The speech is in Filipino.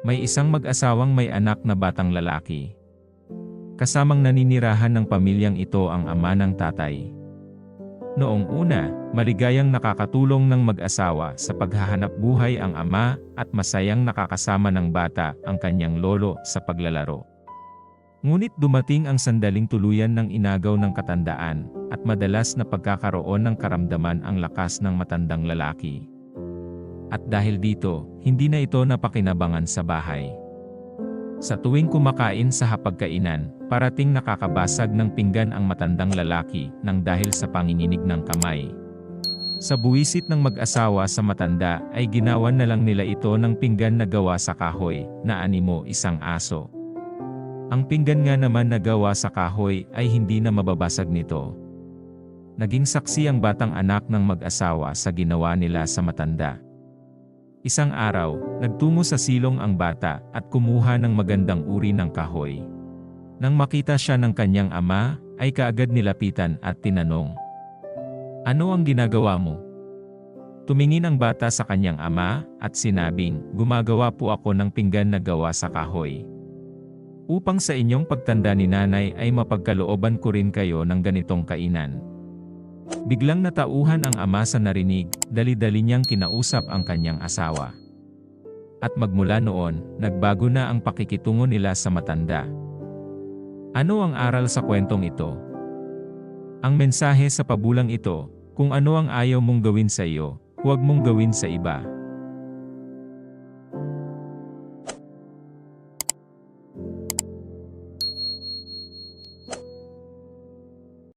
May isang mag-asawang may anak na batang lalaki. Kasamang naninirahan ng pamilyang ito ang ama ng tatay. Noong una, maligayang nakakatulong ng mag-asawa sa paghahanap buhay ang ama at masayang nakakasama ng bata ang kanyang lolo sa paglalaro. Ngunit dumating ang sandaling tuluyan ng inagaw ng katandaan at madalas na pagkakaroon ng karamdaman ang lakas ng matandang lalaki. At dahil dito, hindi na ito napakinabangan sa bahay. Sa tuwing kumakain sa hapagkainan, parating nakakabasag ng pinggan ang matandang lalaki nang dahil sa panginginig ng kamay. Sa buwisit ng mag-asawa sa matanda ay ginawan na lang nila ito ng pinggan na gawa sa kahoy, na animo isang aso. Ang pinggan nga naman na gawa sa kahoy ay hindi na mababasag nito. Naging saksi ang batang anak ng mag-asawa sa ginawa nila sa matanda. Isang araw, nagtungo sa silong ang bata at kumuha ng magandang uri ng kahoy. Nang makita siya ng kanyang ama, ay kaagad nilapitan at tinanong, Ano ang ginagawa mo? Tumingin ang bata sa kanyang ama at sinabing, Gumagawa po ako ng pinggan na gawa sa kahoy. Upang sa inyong pagtanda ni nanay ay mapagkalooban ko rin kayo ng ganitong kainan. Biglang natauhan ang ama sa narinig, dali-dali niyang kinausap ang kanyang asawa. At magmula noon, nagbago na ang pakikitungo nila sa matanda. Ano ang aral sa kwentong ito? Ang mensahe sa pabulang ito, kung ano ang ayaw mong gawin sa iyo, huwag mong gawin sa iba.